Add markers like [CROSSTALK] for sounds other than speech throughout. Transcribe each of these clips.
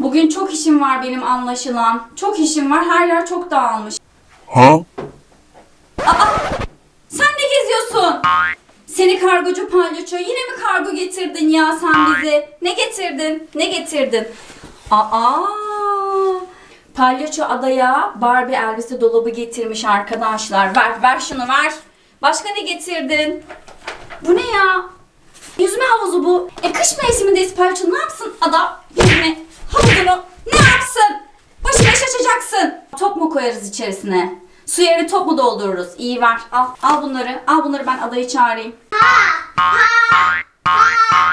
Bugün çok işim var benim anlaşılan. Çok işim var. Her yer çok dağılmış. Huh? Sen ne geziyorsun? Seni kargocu palyaço yine mi kargo getirdin ya sen bize? Ne getirdin? Ne getirdin? Aa! Palyaço adaya Barbie elbise dolabı getirmiş arkadaşlar. Ver, ver şunu ver. Başka ne getirdin? Bu ne ya? Yüzme havuzu bu. E kış mevsimindeyiz palyaço ne yapsın ada? Havuzunu ne yapsın? Başına iş açacaksın. Top mu koyarız içerisine? Su yerine top mu doldururuz? İyi ver. Al, al bunları. Al bunları ben adayı çağırayım.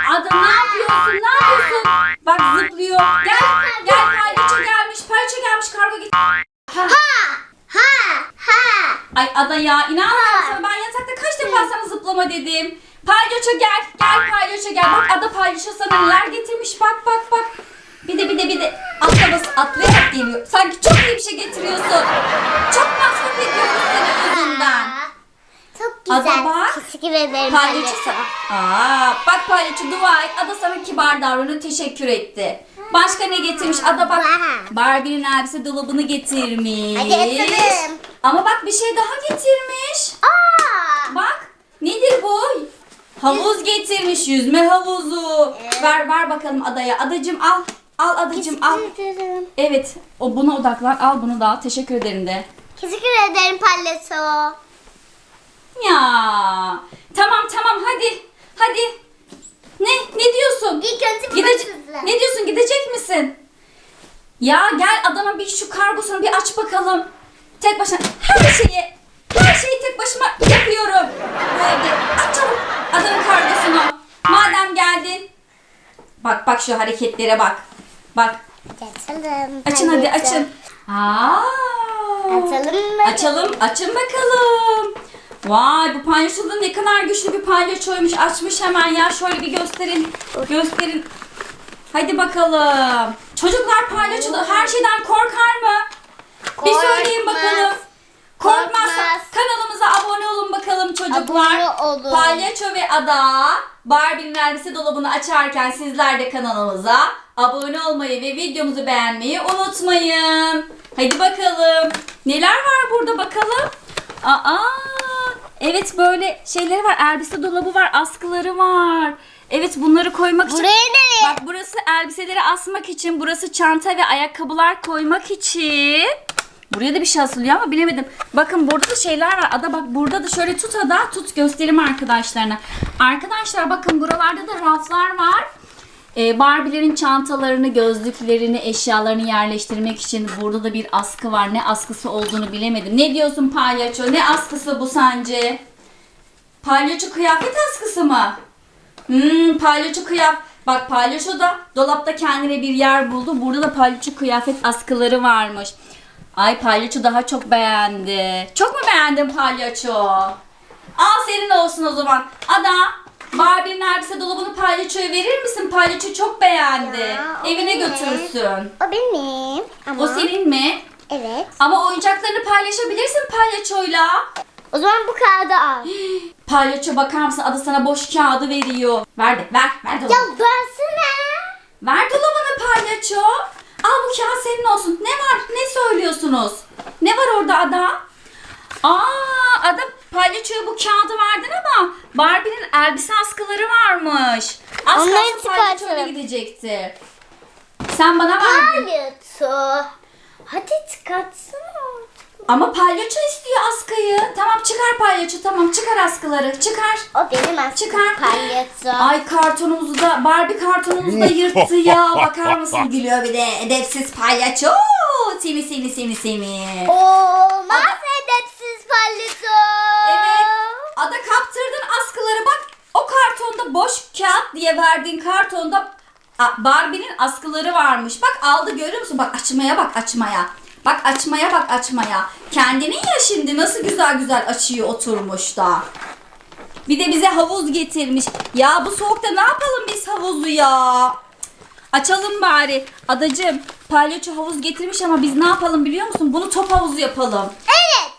Ada ne yapıyorsun? Ne yapıyorsun? Bak zıplıyor. Gel, gel palyaço gelmiş. Palyaço gelmiş kargo git. Ha. Ay Ada ya inanmıyorum sana. Ben yatakta kaç defa sana zıplama dedim. Palyaço gel. Gel palyaço gel. Bak Ada palyaço sana neler getirmiş. Bak bak bak. Bir de bir de bir de atla bas atlayarak geliyor. Sanki çok iyi bir şey getiriyorsun. Çok masraf ediyoruz senin yüzünden. Çok Ada güzel. bak. Teşekkür ederim Palyaço palyaço. Aa, bak palyaço dua et. Ada sana kibar davranıyor. Teşekkür etti. Başka ne getirmiş? Ada bak. Barbie'nin elbise dolabını getirmiş. Hadi açalım. Ama bak bir şey daha getirmiş. Aa! Bak. Nedir bu? Havuz getirmiş. Yüzme havuzu. Ver ver bakalım adaya. Adacım al. Al adacım al. Ederim. Evet. O buna odaklan. Al bunu da. Teşekkür ederim de. Teşekkür ederim palyaço. Ya. Tamam tamam hadi. Hadi. Ne? Ne diyorsun? İlk önce başımıza. ne diyorsun gidecek misin? Ya gel adama bir şu kargosunu bir aç bakalım. Tek başına her şeyi her şeyi tek başıma yapıyorum. Bu evde. Aç çabuk adamın kargosunu. Madem geldin. Bak bak şu hareketlere bak. Bak Açalım. açın hadi açın. Aa. Açalım mı? Açalım, açın bakalım. Vay bu palyaço da ne kadar güçlü bir palyaçoymuş. Açmış hemen ya. Şöyle bir gösterin. Gösterin. Hadi bakalım. Çocuklar palyaço da her şeyden korkar mı? Bir söyleyin Korkmaz. bakalım. Korkmazsa Korkmaz. kanalımıza abone olun bakalım çocuklar. Abone olun. Palyaço ve Ada Barbie'nin elbise dolabını açarken sizler de kanalımıza abone olmayı ve videomuzu beğenmeyi unutmayın. Hadi bakalım. Neler var burada bakalım? Aa, evet böyle şeyleri var. Elbise dolabı var, askıları var. Evet bunları koymak için. Buraya nereye? Bak burası elbiseleri asmak için, burası çanta ve ayakkabılar koymak için. Buraya da bir şey asılıyor ama bilemedim. Bakın burada da şeyler var. Ada bak burada da şöyle tut Ada. Tut göstereyim arkadaşlarına. Arkadaşlar bakın buralarda da raflar var. Ee, Barbie'lerin çantalarını, gözlüklerini, eşyalarını yerleştirmek için burada da bir askı var. Ne askısı olduğunu bilemedim. Ne diyorsun palyaço? Ne askısı bu sence? Palyaço kıyafet askısı mı? Hmm, palyaço kıyaf. Bak palyaço da dolapta kendine bir yer buldu. Burada da palyaço kıyafet askıları varmış. Ay palyaço daha çok beğendi. Çok mu beğendin palyaço? Al senin olsun o zaman. Ada Barbie'nin elbise dolabını palyaçoya verir misin? Palyaço çok beğendi. Ya, o Evine benim. götürsün. O benim. Ama. O senin mi? Evet. Ama oyuncaklarını paylaşabilirsin palyaçoyla. O zaman bu kağıdı al. [GASPS] Palyaço bakar mısın? Ada sana boş kağıdı veriyor. Ver de ver. Ver dolabı. ya versene. Ver dolabını palyaço. Al bu kağıt senin olsun. Ne var? Ne söylüyorsunuz? Ne var orada Ada? Aa, Ada palyaçoya bu kağıdı verdin ama Barbie'nin elbise askıları varmış. Az Onları kalsın çıkartalım. gidecekti. Sen bana verdin. Palyaço. Hadi çıkartsana. Ama palyaço istiyor askıyı. Tamam çıkar palyaço tamam çıkar askıları çıkar. O benim aslında Çıkar. palyaço. Ay kartonumuzu da Barbie kartonumuzu da yırttı ya. Bakar mısın gülüyor bir de edepsiz palyaço. Seni seni seni seni. Olmaz edepsiz palyaço. Evet. Ada kaptırdın askıları bak. O kartonda boş kağıt diye verdiğin kartonda Barbie'nin askıları varmış. Bak aldı görüyor musun? Bak açmaya bak açmaya. Bak açmaya bak açmaya. Kendinin ya şimdi nasıl güzel güzel açıyor oturmuş da. Bir de bize havuz getirmiş. Ya bu soğukta ne yapalım biz havuzu ya? Açalım bari. Adacım palyaço havuz getirmiş ama biz ne yapalım biliyor musun? Bunu top havuzu yapalım.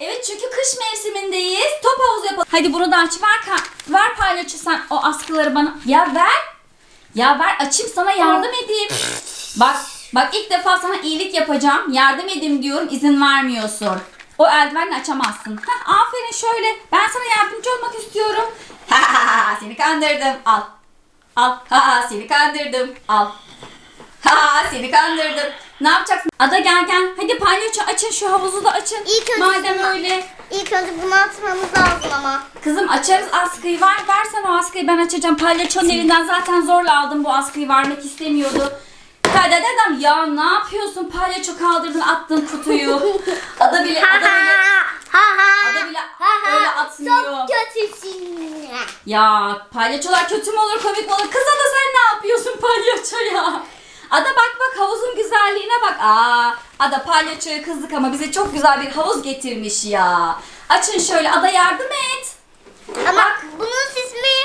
Evet. Çünkü kış mevsimindeyiz. Top havuzu yapalım. Hadi bunu da aç. Ver, ver palyaço sen o askıları bana. Ya ver. Ya ver açayım sana yardım edeyim. Bak Bak ilk defa sana iyilik yapacağım. Yardım edeyim diyorum. izin vermiyorsun. O eldivenle açamazsın. Heh, aferin şöyle. Ben sana yardımcı olmak istiyorum. [LAUGHS] Ha ha ha seni kandırdım. Al. Al. Ha ha seni kandırdım. Al. Ha ha seni kandırdım. Ne yapacaksın? Ada gel gel. Hadi palyaço açın şu havuzu da açın. İlk önce Madem şunu- öyle. İlk önce bunu atmamız lazım ama. Kızım açarız askıyı. Ver, versen o askıyı ben açacağım. Palyaçonun elinden zaten zorla aldım bu askıyı vermek istemiyordu. Hadi dedem ya ne yapıyorsun? Palyaço kaldırdın attın kutuyu. [LAUGHS] Ada bile, ada bile, Ha ha. ada bile öyle atmıyor. Çok kötüsün. Ya palyaçolar kötü mü olur komik mi olur? Kız Ada sen ne yapıyorsun palyaço ya? Ada bak bak havuzun güzelliğine bak. Aa, Ada palyaçoya kızdık ama bize çok güzel bir havuz getirmiş ya. Açın şöyle Ada yardım et. Ama Bak. bunun ismi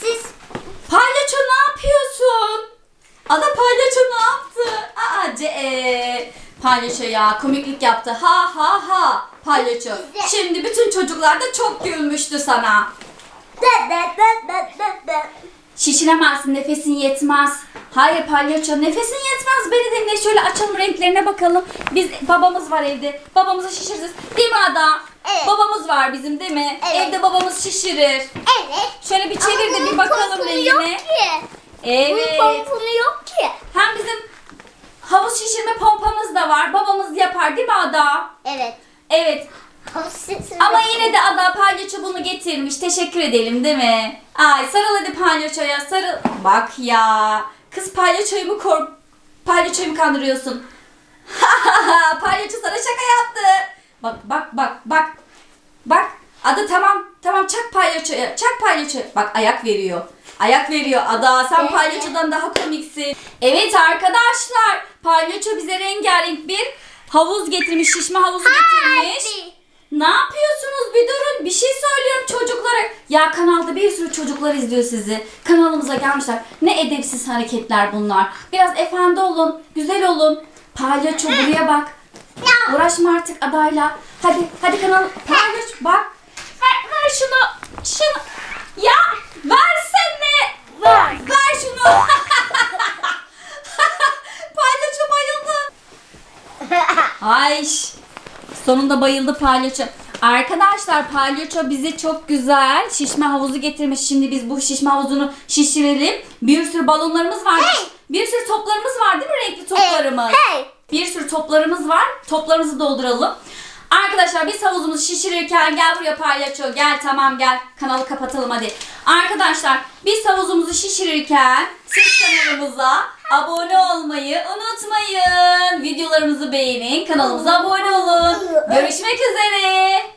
siz Palyaço ne yapıyorsun? Ada palyaço ne yaptı? Aa ce e, palyaço ya komiklik yaptı. Ha ha ha palyaço. Şimdi bütün çocuklar da çok gülmüştü sana. Şişiremezsin nefesin yetmez. Hayır palyaço nefesin yetmez. Beni dinle şöyle açalım renklerine bakalım. Biz babamız var evde. Babamızı şişiririz. Değil mi Ada? Evet. Babamız var bizim değil mi? Evet. Evde babamız şişirir. Evet. Şöyle bir çevir de bir bakalım rengine. Yok ki. Evet. Bunun pomponu yok ki. Hem bizim havuz şişirme pompamız da var. Babamız yapar değil mi Ada? Evet. Evet. Ama yine de Ada palyaço bunu getirmiş. Teşekkür edelim değil mi? Ay sarıl hadi palyaçoya sarıl. Bak ya. Kız palyaçoyu mu kork... Palyaçoyu mu kandırıyorsun? [LAUGHS] palyaço sana şaka yaptı. Bak bak bak bak. Bak. Ada tamam. Tamam çak palyaçoya. Çak palyaçoya. Bak ayak veriyor. Ayak veriyor. Ada sen Evet. palyaçodan daha komiksin. Evet arkadaşlar. Palyaço bize rengarenk bir havuz getirmiş. Şişme havuzu getirmiş. Ne yapıyorsunuz? Bir durun. Bir şey söylüyorum çocuklara. Ya kanalda bir sürü çocuklar izliyor sizi. Kanalımıza gelmişler. Ne edepsiz hareketler bunlar. Biraz efendi olun. Güzel olun. Palyaço buraya bak. Uğraşma artık adayla. Hadi hadi kanal palyaço bak. Ver, ver şunu. Şunu. Ya versene. Ver. Ver şunu. palyaço bayıldı. Ay sonunda bayıldı palyaço. Arkadaşlar palyaço bize çok güzel şişme havuzu getirmiş. Şimdi biz bu şişme havuzunu şişirelim. Bir sürü balonlarımız var. Hey! Bir sürü toplarımız var değil mi? Renkli toplarımız. Hey. Bir sürü toplarımız var. Toplarımızı dolduralım. Arkadaşlar biz havuzumuzu şişirirken gel buraya palyaço gel tamam gel kanalı kapatalım hadi. Arkadaşlar biz havuzumuzu şişirirken siz kanalımıza Abone olmayı unutmayın. Videolarımızı beğenin. Kanalımıza abone olun. Görüşmek üzere.